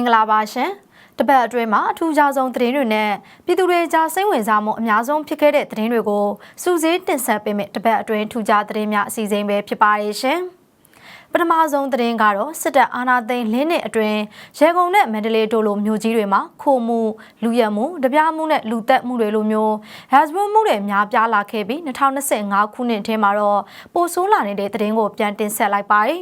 င်္ဂလာပါရှင်တပတ်အတွင်းမှာအထူးခြားဆုံးသတင်းတွေနဲ့ပြည်သူတွေကြားစိတ်ဝင်စားမှုအများဆုံးဖြစ်ခဲ့တဲ့သတင်းတွေကိုစူးစီးတင်ဆက်ပေးမယ့်တပတ်အတွင်းထူးခြားသတင်းများအစီအစဉ်ပဲဖြစ်ပါရဲ့ရှင်ပထမဆုံးသတင်းကတော့စစ်တပ်အာဏာသိမ်းလင်းနှစ်အတွင်းရေကုန်နဲ့မန္တလေးတို့လိုမြို့ကြီးတွေမှာခိုမှုလူရက်မှုတပြားမှုနဲ့လူသက်မှုတွေလိုမျိုးဟက်စဘွန်မှုတွေများပြားလာခဲ့ပြီး2025ခုနှစ်ထဲမှာတော့ပိုဆိုးလာနေတဲ့သတင်းကိုပြန်တင်ဆက်လိုက်ပါတယ်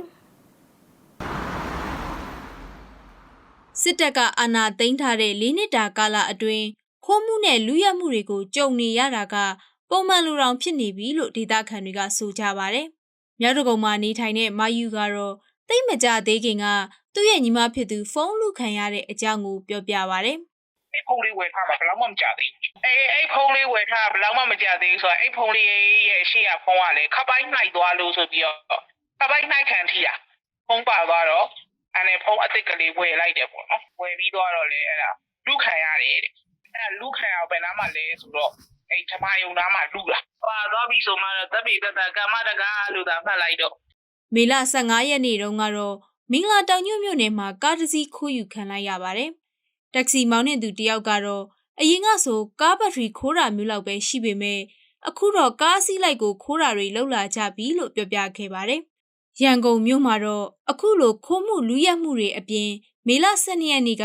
စစ်တပ်ကအာဏာသိမ်းထားတဲ့၄နှစ်တာကာလအတွင်းခိုးမှုနဲ့လူရက်မှုတွေကိုကြုံနေရတာကပုံမှန်လူတောင်ဖြစ်နေပြီလို့ဒေသခံတွေကဆိုကြပါတယ်။မြောက်တကုံမှာနေထိုင်တဲ့မာယူကတော့တိတ်မကြသေးခင်ကသူ့ရဲ့ညီမဖြစ်သူဖုန်းလူခံရတဲ့အကြောင်းကိုပြောပြပါဗျ။အဲ့ဖုန်းလေးဝယ်ထားမှာဘယ်လောက်မှမကြသေးဘူးအေးအဲ့ဖုန်းလေးဝယ်ထားဘယ်လောက်မှမကြသေးဘူးဆိုတော့အဲ့ဖုန်းလေးရဲ့အရှိရဖုန်းကလည်းခပ်ပိုင်းနှိုက်သွားလို့ဆိုပြီးတော့ခပ်ပိုင်းနှိုက်ခံထိတာဖုန်းပါသွားတော့ အဲ့နဲ့ဖုန်းအစ်စ်ကလေးဝယ်လိုက်တယ်ပေါ့နော်ဝယ်ပြီးတော့လေအဲ့ဒါလူခံရတယ်တဲ့အဲ့ဒါလူခံရဘယ်နားမှလဲဆိုတော့အဲ့ဓမ္မယုံနားမှာလူလာပါသွားပြီဆိုမှတော့တပ်ပိတတကမ္မတကားလို့သာမှတ်လိုက်တော့မေလ15ရက်နေ့တုန်းကတော့မင်္ဂလာတောင်ညွန့်မြို့နယ်မှာကားတစ်စီးခိုးယူခံလိုက်ရပါတယ်။တက္ကစီမောင်းနေသူတယောက်ကတော့အရင်ကဆိုကားဘက်ထရီခိုးတာမျိုးလောက်ပဲရှိပေမဲ့အခုတော့ကားအစီးလိုက်ကိုခိုးတာတွေလောက်လာကြပြီလို့ပြောပြခဲ့ပါတယ်။ ရန်ကုန်မြို့မှာတော့အခုလိုခိုးမှုလူရက်မှုတွေအပြင်မေလ12ရက်နေ့က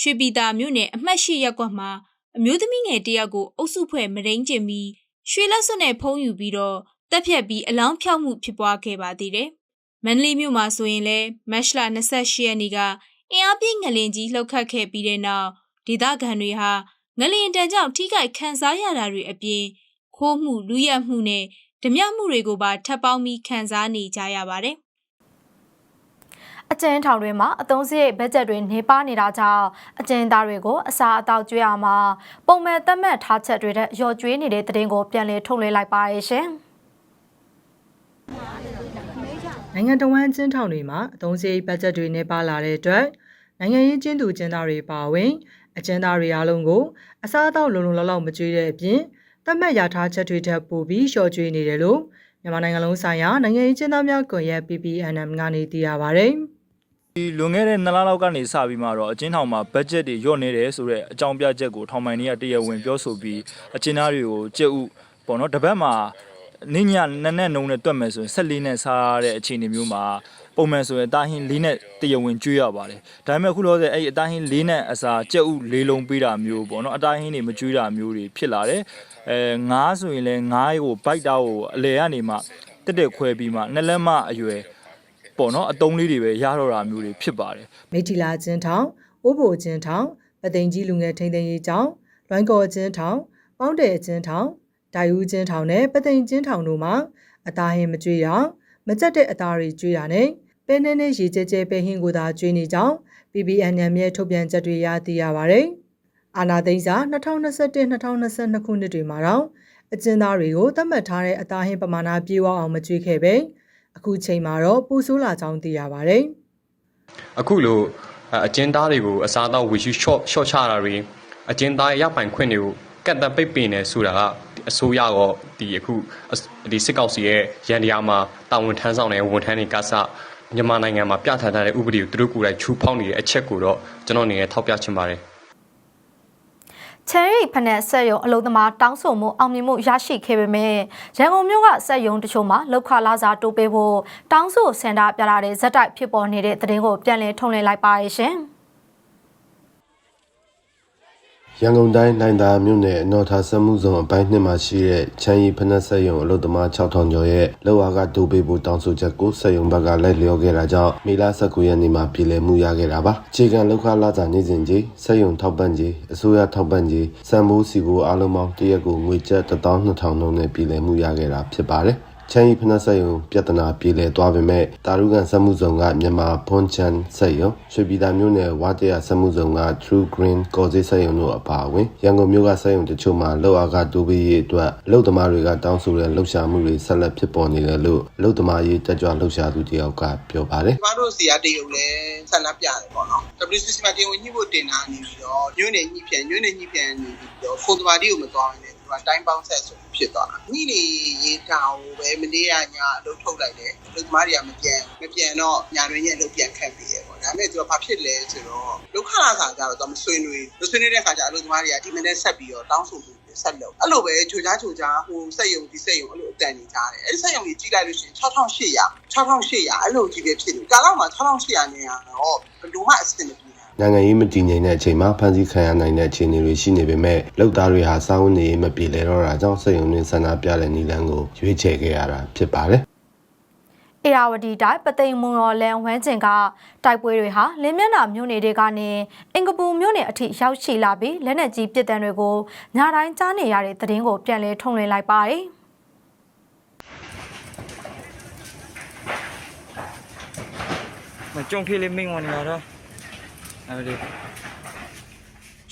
ရွှေပြည်သာမြို့နယ်အမှတ်၈ရပ်ကွက်မှာအမျိုးသမီးငယ်တယောက်ကိုအုပ်စုဖွဲ့မရင်းကျင်ပြီးရွှေလက်စွပ်နဲ့ဖုံးယူပြီးတော့တက်ဖြတ်ပြီးအလောင်းဖြောက်မှုဖြစ်ပွားခဲ့ပါသေးတယ်။မန္တလေးမြို့မှာဆိုရင်လည်းမတ်လ28ရက်နေ့ကအင်အားပြည့်ငလင်ကြီးလှုပ်ခတ်ခဲ့ပြီးတဲ့နောက်ဒေသခံတွေဟာငလင်တန်ကြောင့်ထိခိုက်ခံစားရတာတွေအပြင်ခိုးမှုလူရက်မှုနဲ့ ဓမြမှုတွေကိုပါထပ်ပေါင်းပြီးခံစားနေကြရပါတယ်အကျဉ်းထောင်တွေမှာအသုံးစရိတ်ဘတ်ဂျက်တွေနေပါနေတာကြောင့်အကျဉ်းသားတွေကိုအစာအသောက်ကျွေးရမှာပုံမှန်သတ်မှတ်ထားချက်တွေတဲ့ရော်ကျွေးနေတဲ့တဲ့တင်ကိုပြန်လည်ထုတ်လွှင့်လိုက်ပါရဲ့ရှင်။နိုင်ငံတော်ဝန်ကျင်းထောင်တွေမှာအသုံးစရိတ်ဘတ်ဂျက်တွေနဲ့ပါလာတဲ့အတွက်နိုင်ငံရေးကျင်းသူကျင်းသားတွေပါဝင်အကျဉ်းသားတွေအားလုံးကိုအစားအသောက်လုံလုံလောက်လောက်မကျွေးတဲ့အပြင် တတ်မှတ်ရထားချက်တွေထပ်ပို့ပြီးလျှော့ကျွေးနေတယ်လို့မြန်မာနိုင်ငံလုံးဆိုင်ရာနိုင်ငံရေးကျင်းသားများကွန်ရက် PPNM ကနေသိရပါဗျ။ဒီလွန်ခဲ့တဲ့2လလောက်ကနေစပြီးမှတော့အချင်းထောင်မှာဘတ်ဂျက်တွေညော့နေတယ်ဆိုတော့အကြောင်းပြချက်ကိုထောင်ပိုင်တွေကတရားဝင်ပြောဆိုပြီးအချင်းသားတွေကိုကြက်ဥပေါ့နော်တပတ်မှာနင်းညနက်နဲ့နှုံနဲ့တွက်မယ်ဆိုရင်14နဲ့စားတဲ့အခြေအနေမျိုးမှာပုံမှန်ဆိုရင်တာဟင်း၄နဲ့တရားဝင်ကျွေးရပါတယ်ဒါပေမဲ့အခုလောဆယ်အဲ့ဒီအတာဟင်း၄နဲ့အစားကြက်ဥ၄လုံးပေးတာမျိုးပေါ့နော်အတာဟင်းတွေမကျွေးတာမျိုးတွေဖြစ်လာတယ် အဲငါးဆိုရင်လည်းငါးကိုဘိုက်တာကိုအလဲကနေမှတက်တက်ခွဲပြီးမှနှစ်လက်မအရွယ်ပေါ့နော်အတုံးလေးတွေပဲရတော့တာမျိုးတွေဖြစ်ပါတယ်မိထီလာကျင်းထောင်၊အိုးဘိုကျင်းထောင်၊ပသိမ်ကြီးလူငယ်ထိန်းသိမ်းရေးကျောင်း၊လွိုင်းကော်ကျင်းထောင်၊ပေါင်းတယ်ကျင်းထောင်၊ဒိုင်ဦးကျင်းထောင်နဲ့ပသိမ်ကျင်းထောင်တို့မှာအသားဟင်းမကျွေးရမကြက်တဲ့အသားတွေကျွေးရနဲ့ပဲနဲ့နဲ့ရေကျဲကျဲပဲဟင်းကိုသာကျွေးနေကြောင်း PBNM ရဲ့ထုတ်ပြန်ချက်တွေရသိရပါတယ်။ အာနာသိန်းစာ2021-2022ခုနှစ်တွေမှာတော့အကျဉ်းသားတွေကိုသတ်မှတ်ထားတဲ့အသားဟင်းပမာဏပြေဝအောင်မကျွေးခဲ့ပဲအခုချိန်မှာတော့ပူဆိုးလာကြောင်းသိရပါတယ်။အခုလိုအကျဉ်းသားတွေကိုအစားအသောက်ဝေရှု short short ချတာတွေအကျဉ်းသားရပိုင်ခွင့်တွေကိုကတ်တပိတ်ပင်နေဆိုတာကအစိုးရရောဒီအခုဒီစစ်ကောက်စီရဲ့ရန်တရားမှာတာဝန်ထမ်းဆောင်တဲ့ဝန်ထမ်းတွေကစမြန်မာနိုင်ငံမှာပြဋ္ဌာန်းထားတဲ့ဥပဒေကိုသူတို့ကိုယ်တိုင်ချူဖောက်နေတဲ့အချက်ကိုတော့ကျွန်တော်အနေနဲ့ထောက်ပြချင်ပါတယ် ချယ်ရီဖနက်ဆက်ယုံအလုံသမားတောင်းဆိုမှုအောင်မြင်မှုရရှိခဲ့ပေမဲ့ရန်ကုန်မြို့ကဆက်ယုံတချို့မှာလောက်ခလာစာတိုးပေးဖို့တောင်းဆိုစင်တာပြလာတဲ့ဇက်တိုက်ဖြစ်ပေါ်နေတဲ့သတင်းကိုပြန်လည်ထုတ်လွှင့်လိုက်ပါရဲ့ရှင်။ ရန်ကုန်တိုင်းနိုင်သာမြို့နယ်အနော်ထားစက်မှုဇုံအပိုင်းနှစ်မှာရှိတဲ့ချမ်းရီဖနက်ဆက်ယုံအလုသမား6000ကျော်ရဲ့လောက်အားကဒိုးပေးဖို့တောင်းဆိုချက်ကိုဆက်ယုံဘက်ကလိုက်လျောခဲ့တာကြောင့်မေလ19ရက်နေ့မှာပြည်လည်မှုရခဲ့တာပါအခြေခံလောက်ခလာစာနေစဉ်ကြီးဆက်ယုံထောက်ပံ့ကြီးအစိုးရထောက်ပံ့ကြီးစံမိုးစီကိုအားလုံးပေါင်းတရက်ကိုငွေကျပ်12000နှုန်းနဲ့ပြည်လည်မှုရခဲ့တာဖြစ်ပါတယ် ချမ်းရီဖနက်ဆက်ယုံပြဿနာပြေလည်သွားပေမဲ့တာရုကန်စက်မှုဇုံကမြန်မာဖွန်ချန်ဆက်ယုံရွှေပြည်သာမြို့နယ်ဝါတရစက်မှုဇုံက True Green ကော်စေးဆက်ယုံတို့အပါအဝင်ရန်ကုန်မြို့ကဆက်ယုံတချို့မှာလောက်အားကဒိုးပေးရေးအတွက်လုံသမားတွေကတောင်းဆိုတဲ့လှုပ်ရှားမှုတွေဆက်လက်ဖြစ်ပေါ်နေတယ်လို့လုံသမားရေးတက်ကြွလှုပ်ရှားသူတယောက်ကပြောပါတယ်ကျမတို့စီကတရုတ်လဲဆက်လက်ပြတယ်ပေါ့နော် WCC မှာတင်ဝင်ညှိဖို့တင်တာနေပြီးတော့ညွန့်နေညှိပြန်ညွန့်နေညှိပြန်နေပြီးတော့ခိုးသမားတီကိုမသွားဘဲနဲ့သူ ကတိုင်းပေါင်းဆက်ဆိုဖြစ်သွားတာညှိနေရေးတောင်ပဲမနေ့ကညအလုပ်ထုတ်လိုက်တယ်အလုပ်သမားတွေကမပြန်မပြန်တော့ညာတွင်ရဲ့အလုပ်ပြန်ခတ်ပြီးရပေါ့ဒါပေမဲ့သူကဘာဖြစ်လဲဆိုတော့လောက်ခလာစာကြတော့သူမဆွေးနွေးမဆွေးနွေးတဲ့ခါကျအလုပ်သမားတွေကဒီမနေ့ဆက်ပြီးတော့တောင်းဆိုမှုတွေဆက်လုပ်အဲ့လိုပဲဂျိုကြားဂျိုကြားဟိုစက်ယုံဒီစက်ယုံအဲ့လိုအတန်နေကြတယ်အဲ့ဒီစက်ယုံကြီးကြည့်လိုက်လို့ရှိရင်6800 6800အဲ့လိုကြီးပဲဖြစ်နေကာလောက်မှာ6800နဲ့ကတော့ဘယ်လိုမှအဆင်မပြေဘူး နိုင်ငံရေးမတည်ငြိမ်တဲ့အချိန်မှာဖမ်းဆီးခံရနိုင်တဲ့အခြေအနေတွေရှိနေပေမဲ့လောက်သားတွေဟာစာဝန်နေမပြေလည်တော့တာကြောင့်စိတ်ယုံနှင်းဆန္ဒပြတဲ့နီလန်းကိုရွေးချယ်ခဲ့ရတာဖြစ်ပါတယ်အေရာဝတီတိုင်းပသိမ်မွန်တော်လန်ဝမ်းကျင်ကတိုက်ပွဲတွေဟာလင်းမျက်နှာမြို့နယ်တွေကနေအင်ကပူမြို့နယ်အထိရောက်ရှိလာပြီးလက်နက်ကြီးပစ်တံတွေကိုညတိုင်းကြားနေရတဲ့သတင်းကိုပြန်လည်ထုတ်လွှင့်လိုက်ပါတယ်။မကြုံဖြစ်လေးမိန်ဝင်လာတော့အဲ့ဒီ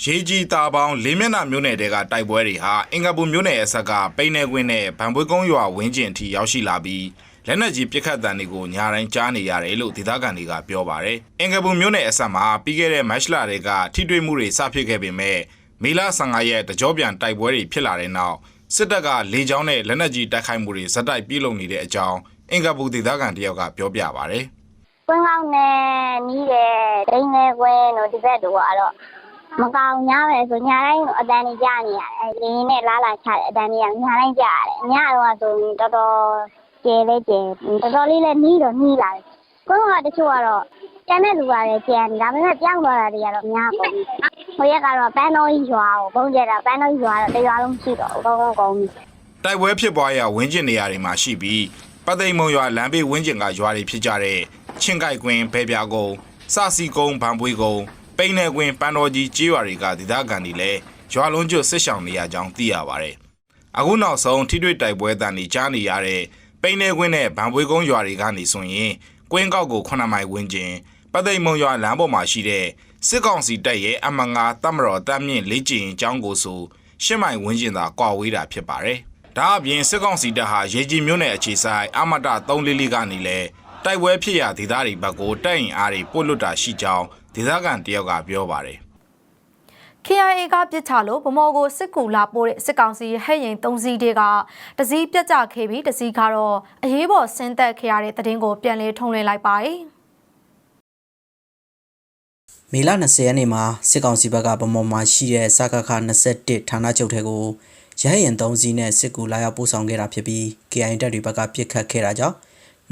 ရေးကြီးသားပေါင်းလေးမျက်နှာမြို့နယ်တဲကတိုက်ပွဲတွေဟာအင်္ဂပူမြို့နယ်အဆက်ကပိန်းနေကွင်းနဲ့ဗန်ပွေးကုန်းရွာဝင်းကျင်အထိရောက်ရှိလာပြီးလက်နက်ကြီးပစ်ခတ်တံတွေကိုညာတိုင်းကြားနေရတယ်လို့ဒေသခံတွေကပြောပါတယ်။အင်္ဂပူမြို့နယ်အဆက်မှာပြီးခဲ့တဲ့မတ်လတွေကထိတွေ့မှုတွေစဖြစ်ခဲ့ပေမဲ့မေလ15ရက်တကြောပြန်တိုက်ပွဲတွေဖြစ်လာတဲ့နောက်စစ်တပ်ကလေကြောင်းနဲ့လက်နက်ကြီးတိုက်ခိုက်မှုတွေဇက်တိုက်ပြုလုပ်နေတဲ့အကြောင်းအင်္ဂပူဒေသခံတယောက်ကပြောပြပါတယ်။ ကွင်းကောင်းနဲ့နီးတယ်ဒိန်းနဲ့ကွင်းတို့ဒီဘက်တို့ကတော့မကောင်ညားပဲဆိုညာတိုင်းအတန်းကြီးကြားနေရတယ်အဲလင်းနဲ့လာလာချတယ်အတန်းကြီးကညာတိုင်းကြားရတယ်ညတော့ဆိုရင်တော်တော်ကျဲလဲကျဲတော်တော်လေးလဲနီးတော့နီးလာတယ်ကွင်းကတချို့ကတော့ကျန်တဲ့လူကလည်းကျန်ဒါပေမဲ့ပြောင်းသွားတာတွေကတော့များပုံဟိုရက်ကတော့ပန်းတော်ကြီးရွာကိုဘုံကျတာပန်းတော်ကြီးရွာတော့တရားလုံးရှိတော့အကုန်လုံးကုန်ပြီတိုက်ပွဲဖြစ်ပွားရာဝင်းကျင်နေရာတွေမှာရှိပြီးပတ်သိမ်မုံရွာလမ်းဘေးဝင်းကျင်ကရွာတွေဖြစ်ကြတဲ့ ချင်းကိုက်ကွင်းဘဲပြာကုန်းစစီကုန်းဗန်ပွေးကုန်းပိန်းနယ်ကွင်းပန်းတော်ကြီးကြေးရွာတွေကဒေသခံတွေလည်းရွာလုံးကျွတ်ဆစ်ဆောင်နေရကြောင်းသိရပါတယ်။အခုနောက်ဆုံးထိတွေ့တိုက်ပွဲတန်တွေကြားနေရတဲ့ပိန်းနယ်ကွင်းနဲ့ဗန်ပွေးကုန်းရွာတွေကနေဆိုရင်ကွင်းကောက်ကို9မိုင်ဝင်းကျင်ပတ်သိမ်မုံရွာလမ်းပေါ်မှာရှိတဲ့စစ်ကောင်စီတပ်ရဲ့အမငါတပ်မတော်တပ်မြင့်လေးကျင်အကြောင်းကိုဆိုရှစ်မိုင်ဝင်းကျင်သာကွာဝေးတာဖြစ်ပါတယ်။ဒါအပြင်စစ်ကောင်စီတပ်ဟာရေကြီးမြို့နယ်အခြေဆိုင်အမတ344ကနေလဲ တိုက်ပွဲဖြစ်ရာဒေသတွေဘက်ကိုတိုက်ရင်အားတွေပို့လွတ်တာရှိကြောင်းဒေသခံတယောက်ကပြောပါတယ် KIA ကပြစ်ချလို့ဗမော်ကိုစစ်ကူလာပို့တဲ့စစ်ကောင်စီဟဲ့ရင်၃စီးတဲကတစည်းပြတ်ကျခဲ့ပြီးတစည်းကတော့အရေးပေါ်ဆင်းသက်ခဲ့ရတဲ့သတင်းကိုပြန်လည်ထုံးလွှင့်လိုက်ပါတယ်။မေလ20ရက်နေ့မှာစစ်ကောင်စီဘက်ကဗမော်မှာရှိတဲ့စကခ21ဌာနချုပ်ထဲကိုရဟရင်3စီးနဲ့စစ်ကူလာရောက်ပို့ဆောင်ခဲ့တာဖြစ်ပြီး KIA တပ်တွေဘက်ကပြစ်ခတ်ခဲ့တာကြောင့်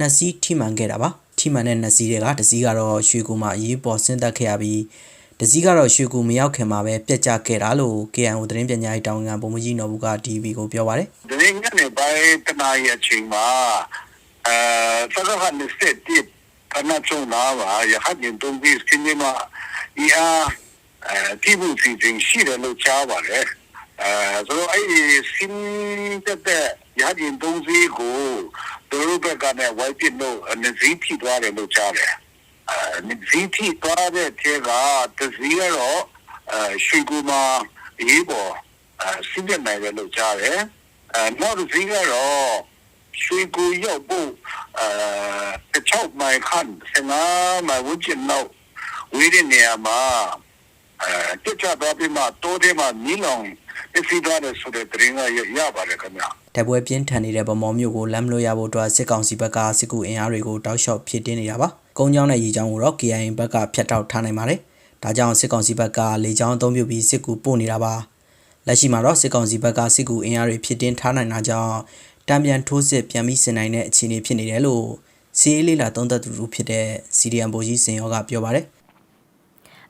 နှစ်စီးထိမှန်ခဲ့တာပါထိမှန်တဲ့နှစ်စီးတွေကတစ်စီးကတော့ရွှေကူမှာအရေးပေါ်ဆင်းသက်ခဲ့ရပြီးတစ်စီးကတော့ရွှေကူမရောက်ခင်မှာပဲပြက်ကျခဲ့တာလို့ KIO သတင်းပညာရေးတောင်ငံဗိုလ်မှူးကြီးနော်ဘူးက TV ကိုပြောပါတယ်ဒီနေ့ညနေပိုင်းတနာရီအချိန်မှာအဲစကားကနေစက်တစ်ခဏချုံလာပါရဟတ်ရင်တုံးပြီးစင်းနေမှာအီအားအဲဒီဘူးစီစဉ်ရှိတယ်လို့ကြားပါတယ် အဲဆိုတော့အဲ့ဒီစင်းတဲ့ရဟတ်ရင်တုံးစီကိုတို့ဘက်ကနဲ့ဝိုက်ပစ်လို့နေစီထိသွားတယ်လို့ကြားတယ်အဲနေစီထိသွားတဲ့ထဲကတစည်းတော့အဲရွှေကူမှာရေးပေါ်အဲစစ်တဲ့နိုင်တယ်လို့ကြားတယ်အဲနောက်တစ်စီးကတော့ရွှေကူရောက်ဖို့အဲ6မိုင်ခန့်15မိုင်ဝန်းကျင်နောက်ဝေးတဲ့နေရာမှာအဲတက်ချသွားပြီးမှတိုးထဲမှာမီးလောင် ပစ္စည်းသွားတယ်ဆိုတဲ့သတင်းကရရပါတယ်ခင်ဗျာ။တိုက်ပွဲပြင်းထန်နေတဲ့ဗမော်မြို့ကိုလမ်းမလို့ရဖို့အတွက်စစ်ကောင်စီဘက်ကစစ်ကူအင်အားတွေကိုတောက်လျှောက်ဖြစ်တင်းနေတာပါ။ကုန်းချောင်းနဲ့ရေချောင်းကိုတော့ KIA ဘက်ကဖျက်တောက်ထားနိုင်ပါတယ်။ဒါကြောင့်စစ်ကောင်စီဘက်ကလေချောင်းအသုံးပြုပြီးစစ်ကူပို့နေတာပါ။လက်ရှိမှာတော့စစ်ကောင်စီဘက်ကစစ်ကူအင်အားတွေဖြစ်တင်းထားနိုင်တာကြောင့်တံပြန်ထိုးစစ်ပြန်ပြီးဆင်နိုင်တဲ့အခြေအနေဖြစ်နေတယ်လို့စီအေးလေးလာသုံးသက်သူတို့ဖြစ်တဲ့စီဒီအမ်ဘိုကြီးစင်ရောကပြောပါတယ်။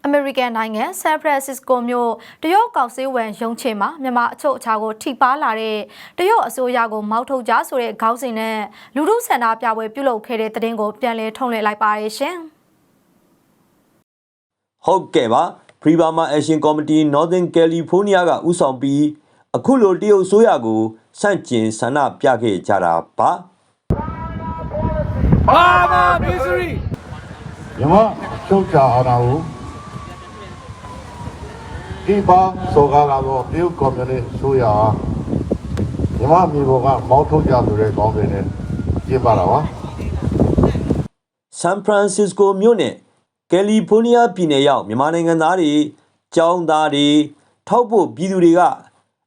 အမေရိကန်နိုင်ငံဆန်ဖရန်စစ္စကိုမြို့တရုတ်ကောင်ဆေးဝန်ရုံးချေမှာမြန်မာအချုပ်အခြာကိုထိပါလာတဲ့တရုတ်အစိုးရကိုမောက်ထုတ်ကြဆိုတဲ့ခေါင်းစဉ်နဲ့လူမှုဆန္ဒပြပွဲပြုလုပ်ခဲ့တဲ့တဲ့တင်ကိုပြန်လည်ထုံးလွှင့်လိုက်ပါရရှင်။ဟုတ်ကဲ့ပါ Free Burma Action Committee Northern California ကဥဆောင်ပြီးအခုလိုတရုတ်ဆိုရကိုစန့်ကျင်ဆန္ဒပြခဲ့ကြတာပါမြန်မာချုပ်ချာအာဏာကို ဒီပါစောကားလာတော့တရုတ်ကွန်မြူနစ်ဆိုရမြန်မာမျိုးပေါ်ကမောက်ထုတ်ကြဆိုတဲ့ကောင်းတွေနဲ့ပြပါတာပါဆန်ဖရန်စစ္စကိုမြို့နယ်ကယ်လီဖိုးနီးယားပြည်နယ်ရောက်မြန်မာနိုင်ငံသားတွေကျောင်းသားတွေထောက်ဖို့ပြည်သူတွေက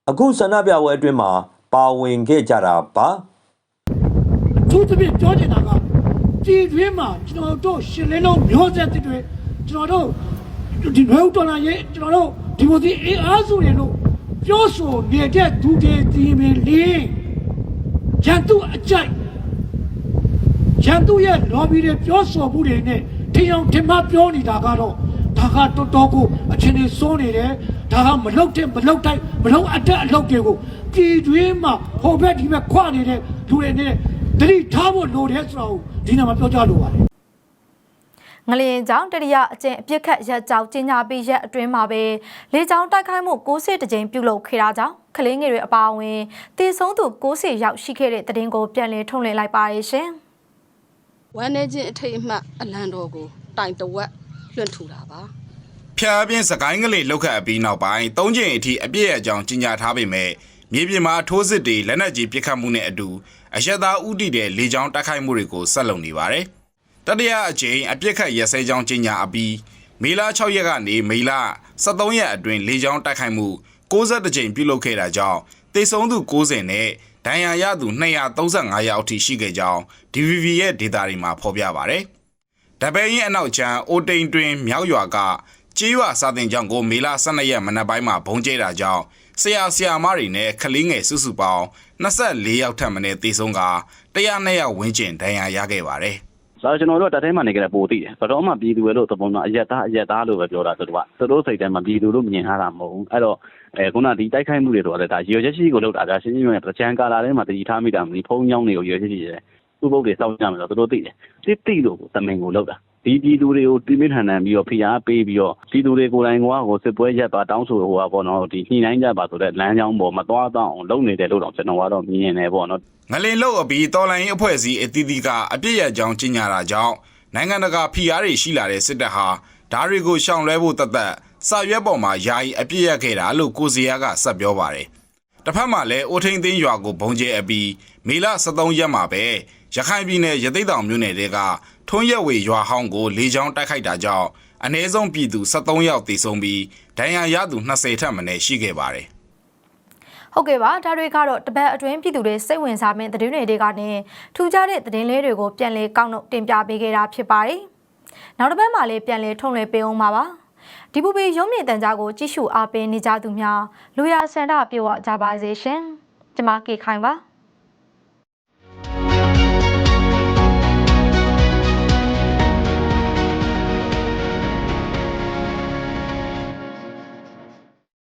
အခုဆန္ဒပြပွဲအတွင်းမှာပါဝင်ခဲ့ကြတာပါသူတပည့်ပြောချင်တာကပြည်တွင်းမှာကျွန်တော်တို့ရှင်လင်းလုံးမျိုးဆက်တွေကျွန်တော်တို့ဒီဘယ်တော်လာရဲ့ကျွန်တော်တို့ ဒီမိုဒီအေးအားစုတွေလို့ပြောဆိုနေတဲ့သူတွေဒီမင်းလေးရန်သူအကြိုက်ရန်သူရဲ့ lobby တွေပြောဆိုမှုတွေနဲ့ထင်အောင်ထင်မှားပြောနေတာကတော့ဒါကတော်တော်ကိုအချင်းကြီးစိုးနေတယ်ဒါကမလုတ်တဲ့မလုတ်တိုက်မလုတ်အတက်အလုတ်တွေကိုပြည်တွင်းမှာဟိုဘက်ဒီဘက်ခွနေတဲ့လူတွေနဲ့တတိထားဖို့လိုတယ်ဆိုတော့ဒီနေ့မှာပြောကြလိုပါတယ် ငလျင်ကြောင့်တတိယအကျင့်အပြစ်ခတ်ရက်ကြောင်ကျင်းညာပြီးရက်အတွင်းမှာပဲလေကြောင်းတိုက်ခိုက်မှု60တကြိမ်ပြုလုပ်ခဲ့တာကြောင့်ကလေးငယ်တွေအပါအဝင်တည်ဆုံးသူ60ရောက်ရှိခဲ့တဲ့တရင်ကိုပြန်လည်ထုတ်လင်းလိုက်ပါရရှင်။ဝမ်းနေခြင်းအထိတ်အမှတ်အလံတော်ကိုတိုင်တဝက်လွှင့်ထူတာပါဖျားပြင်းစကိုင်းကလေးလောက်ခတ်အပြီးနောက်ပိုင်း၃ချိန်အထိအပြည့်အကြောင်းကြီးညာထားပေမဲ့မြေပြင်မှာထိုးစစ်တွေလက်နက်ကြီးပစ်ခတ်မှုနဲ့အတူအရက်သားဥတီတဲ့လေကြောင်းတိုက်ခိုက်မှုတွေကိုဆက်လုပ်နေပါတယ်။ တတိယအကြိမ်အပြစ်ခတ်ရက်စဲကြောင်းကြီးညာအပြီးမေလ6ရက်ကနေမေလ23ရက်အတွင်းလေကြောင်းတိုက်ခိုက်မှု62ကြိမ်ပြုလုပ်ခဲ့တာကြောင့်တေဆုံးသူ90နဲ့ဒဏ်ရာရသူ235ယောက်အထိရှိခဲ့ကြောင်း DVB ရဲ့ဒေတာတွေမှာဖော်ပြပါတယ်။တပည့်ရင်အနောက်ချမ်းအိုတိန်တွင်မြောက်ရွာကကြေးရွာစာတင်ကြောင့်ကိုမေလ12ရက်မနက်ပိုင်းမှာဘုံကျဲတာကြောင့်ဆရာဆရာမတွေနဲ့ကလေးငယ်စုစုပေါင်း24ယောက်ထပ်မံတေဆုံးက102ယောက်ဝန်းကျင်ဒဏ်ရာရခဲ့ပါတယ် ဆိုတော့ကျွန်တော်တို့ကတက်ထဲမှာနေကြတဲ့ပိုသိတယ်ဘယ်တော့မှပြည်သူတွေလို့သဘောတော့အရက်သားအရက်သားလို့ပဲပြောတာသူတို့ကသူတို့စိတ်ထဲမှာပြည်သူလို့မြင်ထားတာမဟုတ်ဘူးအဲ့တော့အဲခုနဒီတိုက်ခိုက်မှုတွေတော့လည်းဒါရွေချက်ရှိကိုလောက်တာဒါရှင်းရှင်းပြောရင်ပကြံကာလာထဲမှာတတိထားမိတာမလို့ဖုံးညောင်းတွေကိုရွေချက်ရှိတယ်သူ့ဘုတ်တွေစောင့်ကြမယ်ဆိုတော့သူတို့သိတယ်တိတိလို့တမင်ကိုလောက်တာ ဒီပြည်သူတွေကိုတိမိထန်ထန်ပြီးတော့ဖိအားပေးပြီးတော့ပြည်သူတွေကိုယ်တိုင်ကဟိုစစ်ပွဲရက်ပါတောင်းဆိုဟိုပါပေါ့နော်ဒီညှိနှိုင်းကြပါဆိုတဲ့လမ်းကြောင်းပေါ်မသွားတော့အောင်လုပ်နေတယ်လို့တော့ကျွန်တော်ကတော့မြင်နေတယ်ပေါ့နော်ငလင်လို့အပြီးတော်လိုင်းအဖွဲ့အစည်းအသီးသီးကအပြစ်ရကြောင်းကြီးညာတာကြောင့်နိုင်ငံတကာဖိအားတွေရှိလာတဲ့စစ်တပ်ဟာဓာတွေကိုရှောင်လွှဲဖို့တသက်စာရွက်ပေါ်မှာယာယီအပြစ်ရခဲ့တာလို့ကိုစီယာကဆက်ပြောပါတယ်။တစ်ဖက်မှာလည်းအိုထိန်သိန်းရွာကိုဘုံကျဲအပြီးမေလ23ရက်မှာပဲရခိုင်ပြည်နယ်ရသိတ်တောင်မြို့နယ်တွေက ထွန်းရက်ဝေရွာဟောင်းကိုလေကြောင်းတိုက်ခိုက်တာကြောင့်အ ਨੇ ဆုံးပြည်သူ73ယောက်သေဆုံးပြီးဒဏ်ရာရသူ20ထက်မနည်းရှိခဲ့ပါတယ်။ဟုတ်ကဲ့ပါဒါတွေကတော့တပတ်အတွင်းပြည်သူတွေစိတ်ဝင်စားမယ့်သတင်းတွေတွေကနေထူးခြားတဲ့သတင်းလေးတွေကိုပြန်လည်ကောက်နှုတ်တင်ပြပေးခဲ့တာဖြစ်ပါတယ်။နောက်တစ်ပတ်မှာလည်းပြန်လည်ထုံလွှင့်ပေးအောင်ပါပါ။ဒီပူပီရုံးမြင့်တန်ကြားကိုကြည့်ရှုအားပေးနေကြသူများလူရဆန္ဒပြေဝကြပါစေရှင်။ကျွန်မကေခိုင်ပါ။